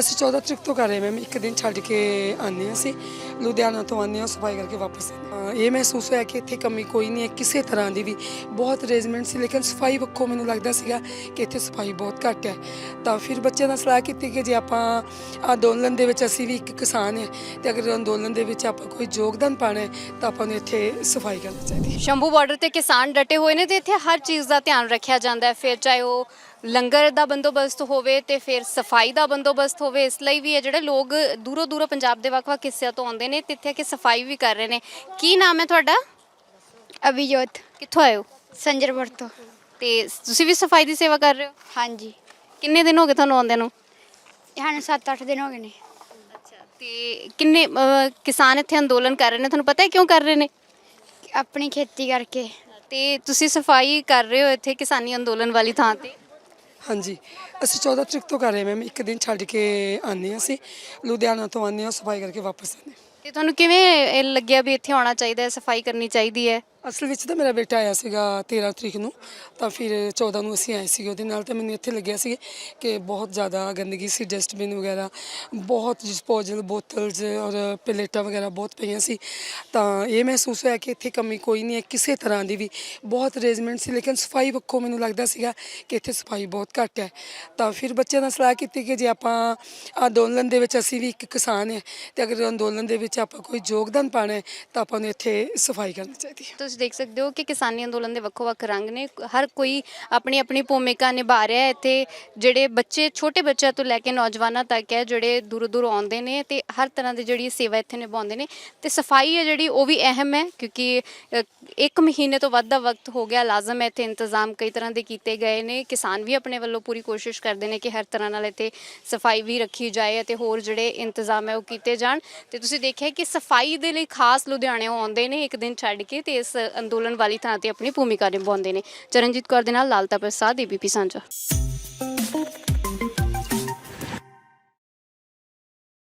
ਅਸੀਂ 14 ਤਰੀਕ ਤੋਂ ਕਰ ਰਹੇ ਮੈਮ ਇੱਕ ਦਿਨ ਛੱਡ ਕੇ ਆਉਂਦੇ ਹਾਂ ਅਸੀਂ, ਲੁਧਿਆਣਾ ਤੋਂ ਆਉਂਦੇ ਹਾਂ ਸਫ਼ਾਈ ਕਰਕੇ ਵਾਪਸ। ਆਉਂਦੇ ਇਹ ਮਹਿਸੂਸ ਹੋਇਆ ਕਿ ਇੱਥੇ ਕਮੀ ਕੋਈ ਨਹੀਂ ਹੈ, ਕਿਸੇ ਤਰ੍ਹਾਂ ਦੀ ਵੀ ਬਹੁਤ ਅਰੇਂਜਮੈਂਟ ਸੀ, ਲੇਕਿਨ ਸਫ਼ਾਈ ਵੱਖੋਂ ਮੈਨੂੰ ਲੱਗਦਾ ਸੀਗਾ ਕਿ ਇੱਥੇ ਸਫ਼ਾਈ ਬਹੁਤ ਘੱਟ ਹੈ। ਤਾਂ ਫਿਰ ਬੱਚਿਆਂ ਨਾਲ ਸਲਾਹ ਕੀਤੀ ਕਿ ਜੇ ਆਪਾਂ ਅੰਦੋਲਨ ਦੇ ਵਿੱਚ ਅਸੀਂ ਵੀ ਇੱਕ ਕਿਸਾਨ ਹੈ ਤੇ ਅਗਰ ਅੰਦੋਲਨ ਦੇ ਵਿੱਚ ਆਪਾਂ ਕੋਈ ਯੋਗਦਾਨ ਪਾਣਾ ਹੈ, ਤਾਂ ਆਪਾਂ ਨੂੰ ਇੱਥੇ ਸਫ਼ਾਈ ਕਰਨੀ ਚਾਹੀਦੀ ਹੈ। ਸ਼ੰਭੂ ਬਾਰਡਰ ਤੇ ਕਿਸਾਨ ਡਟੇ ਹੋਏ ਨੇ ਤੇ ਇੱਥੇ ਹਰ ਚੀਜ਼ ਦਾ ਧਿਆਨ ਰੱਖਿਆ ਜਾਂਦਾ ਹੈ। ਫਿਰ ਚਾਹੇ ਉਹ ਲੰਗਰ ਦਾ ਬੰਦੋਬਸਤ ਹੋਵੇ ਤੇ ਫਿਰ ਸਫ਼ਾਈ ਦਾ ਬੰਦੋਬਸਤ ਹੋਵੇ ਇਸ ਲਈ ਵੀ ਇਹ ਜਿਹੜੇ ਲੋਕ ਦੂਰੋਂ ਦੂਰੋਂ ਪੰਜਾਬ ਦੇ ਵੱਖ-ਵੱਖ ਹਿੱਸਿਆਂ ਤੋਂ ਆਉਂਦੇ ਨੇ ਤੇ ਇੱਥੇ ਆ ਕੇ ਸਫ਼ਾਈ ਵੀ ਕਰ ਰਹੇ ਨੇ। ਕੀ ਨਾਮ ਹੈ ਤੁਹਾਡਾ? ਅਭਿਜੋਤ। ਕਿੱਥੋਂ ਆਏ ਹੋ? ਸੰਜਰਪੁਰ ਤੋਂ। ਤੇ ਤੁਸੀਂ ਵੀ ਸਫ਼ਾਈ ਦੀ ਸੇਵਾ ਕਰ ਰਹੇ ਹੋ? ਹਾਂਜੀ। ਕਿੰਨੇ ਦਿਨ ਹੋ ਗਏ ਤੁਹਾਨੂੰ ਆਉਂਦਿਆਂ ਨੂੰ? ਸਾਨੂੰ 7-8 ਦਿਨ ਹੋ ਗਏ ਨੇ। ਅੱਛਾ ਤੇ ਕਿੰਨੇ ਅਹ, ਕਿਸਾਨ ਇੱਥੇ ਅੰਦੋਲਨ ਕਰ ਰਹੇ ਨੇ? ਤੁਹਾਨੂੰ ਪਤਾ ਹੈ ਕਿਉਂ ਕਰ ਰਹੇ ਨੇ? ਆਪਣੀ ਖੇਤੀ ਕਰਕੇ। ਤੇ ਤੁਸੀਂ ਸਫ਼ਾਈ ਕਰ ਰਹੇ ਹੋ ਇੱਥੇ ਕਿਸਾਨੀ ਅੰਦੋਲਨ ਵਾਲੀ ਥਾਂ ਤੇ? ਹਾਂਜੀ। ਅਸੀਂ 14 ਤਰੀਕ ਤੋਂ ਕਰ ਰਹੇ ਮੈਮ ਇੱਕ ਦਿਨ ਛੱਡ ਕੇ ਆਉਂਦੇ ਹਾਂ ਅਸੀਂ। ਲੁਧਿਆਣਾ ਤੋਂ ਆਉਂਦੇ ਹਾਂ, ਸਫ਼ਾਈ ਕਰਕੇ ਵਾਪਸ ਆਉਂਦੇ ਹਾਂ। ਤੇ ਤੁਹਾਨੂੰ ਕਿਵੇਂ ਇਹ ਲੱਗਿਆ ਵੀ ਇੱਥੇ ਆਉਣਾ ਚਾਹੀਦਾ ਹੈ, ਸਫ਼ਾਈ ਕਰਨੀ ਚਾਹੀਦੀ ਹੈ? ਅਸਲ ਵਿੱਚ ਤਾਂ ਮੇਰਾ ਬੇਟਾ ਆਇਆ ਸੀਗਾ 13 ਤਰੀਕ ਨੂੰ, ਤਾਂ ਫਿਰ 14 ਨੂੰ ਅਸੀਂ ਆਏ ਸੀਗੇ ਉਹਦੇ ਨਾਲ ਤਾਂ ਮੈਨੂੰ ਇੱਥੇ ਲੱਗਿਆ ਸੀ ਕਿ ਬਹੁਤ ਜ਼ਿਆਦਾ ਗੰਦਗੀ ਸੀ ਡਸਟਬਿਨ ਵਗੈਰਾ, ਬਹੁਤ ਡਿਸਪੋਜ਼ਲ ਬੋਤਲਸ ਔਰ ਪਲੇਟਾਂ ਵਗੈਰਾ ਬਹੁਤ ਪਈਆਂ ਸੀ। ਤਾਂ ਇਹ ਮਹਿਸੂਸ ਹੋਇਆ ਕਿ ਇੱਥੇ ਕਮੀ ਕੋਈ ਨਹੀਂ ਹੈ, ਕਿਸੇ ਤਰ੍ਹਾਂ ਦੀ ਵੀ ਬਹੁਤ ਅਰੇਂਜਮੈਂਟ ਸੀ, ਲੇਕਿਨ ਸਫ਼ਾਈ ਵੱਖੋਂ ਮੈਨੂੰ ਲੱਗਦਾ ਸੀਗਾ ਕਿ ਇੱਥੇ ਸਫ਼ਾਈ ਬਹੁਤ ਘੱਟ ਹੈ। ਤਾਂ ਫਿਰ ਬੱਚਿਆਂ ਨਾਲ ਸਲਾਹ ਕੀਤੀ ਕਿ ਜੇ ਆਪਾਂ ਅੰਦੋਲਨ ਦੇ ਵਿੱਚ ਅਸੀਂ ਵੀ ਇੱਕ ਕਿਸਾਨ ਹੈ ਤੇ ਅਗਰ ਅੰਦੋਲਨ ਦੇ ਵਿੱਚ ਆਪਾਂ ਕੋਈ ਯੋਗਦਾਨ ਪਾਣਾ ਹੈ, ਤਾਂ ਆਪਾਂ ਨੂੰ ਇੱਥੇ ਸਫ਼ਾਈ ਕਰਨੀ ਚਾਹੀਦੀ ਹੈ। ਤੁਸੀਂ ਦੇਖ ਸਕਦੇ ਹੋ ਕਿ ਕਿਸਾਨੀ ਅੰਦੋਲਨ ਦੇ ਵੱਖੋ-ਵੱਖ ਰੰਗ ਨੇ। ਹਰ ਕੋਈ ਆਪਣੀ ਆਪਣੀ ਭੂਮਿਕਾ ਨਿਭਾ ਰਿਹਾ ਹੈ। ਇੱਥੇ ਜਿਹੜੇ ਬੱਚੇ, ਛੋਟੇ ਬੱਚਿਆਂ ਤੋਂ ਲੈ ਕੇ ਨੌਜਵਾਨਾਂ ਤੱਕ ਹੈ, ਜਿਹੜੇ ਦੂਰੋਂ ਦੂਰੋਂ ਆਉਂਦੇ ਨੇ ਤੇ ਹਰ ਤਰ੍ਹਾਂ ਦੀ ਜਿਹੜੀ ਸੇਵਾ ਇੱਥੇ ਨਿਭਾਉਂਦੇ ਨੇ। ਤੇ ਸਫ਼ਾਈ ਹੈ ਜਿਹੜੀ, ਉਹ ਵੀ ਅਹਿਮ ਹੈ ਕਿਉਂਕਿ ਇੱਕ ਮਹੀਨੇ ਤੋਂ ਵੱਧ ਦਾ ਵਕਤ ਹੋ ਗਿਆ। ਲਾਜ਼ਮ ਹੈ ਇੱਥੇ ਇੰਤਜ਼ਾਮ ਕਈ ਤਰ੍ਹਾਂ ਦੇ ਕੀਤੇ ਗਏ ਨੇ। ਕਿਸਾਨ ਵੀ ਆਪਣੇ ਵੱਲੋਂ ਪੂਰੀ ਕੋਸ਼ਿਸ਼ ਕਰਦੇ ਨੇ ਕਿ ਹਰ ਤਰ੍ਹਾਂ ਨਾਲ ਇੱਥੇ ਸਫ਼ਾਈ ਵੀ ਰੱਖੀ ਜਾਏ ਅਤੇ ਹੋਰ ਜਿਹੜੇ ਇੰਤਜ਼ਾਮ ਹੈ ਉਹ ਕੀਤੇ ਜਾਣ। ਤੇ ਤੁਸੀਂ ਦੇਖਿਆ ਕਿ ਸਫ਼ਾਈ ਦੇ ਲਈ ਖਾਸ ਲੁਧਿਆਣਿਓਂ ਆਉਂਦੇ ਨੇ, ਇੱਕ ਦਿਨ ਛੱਡ ਕੇ ਤੇ ਇਸ ਅੰਦੋਲਨ ਵਾਲੀ ਥਾਂ ਤੇ ਆਪਣੀ ਭੂਮਿਕਾ ਨਿਭਾਉਂਦੇ ਨੇ। ਚਰਨਜੀਤ ਕੌਰ ਦੇ ਨਾਲ ਲਾਲਤਾ ਪ੍ਰਸਾਦ ਏਬੀਪੀ ਸਾਂਝਾ।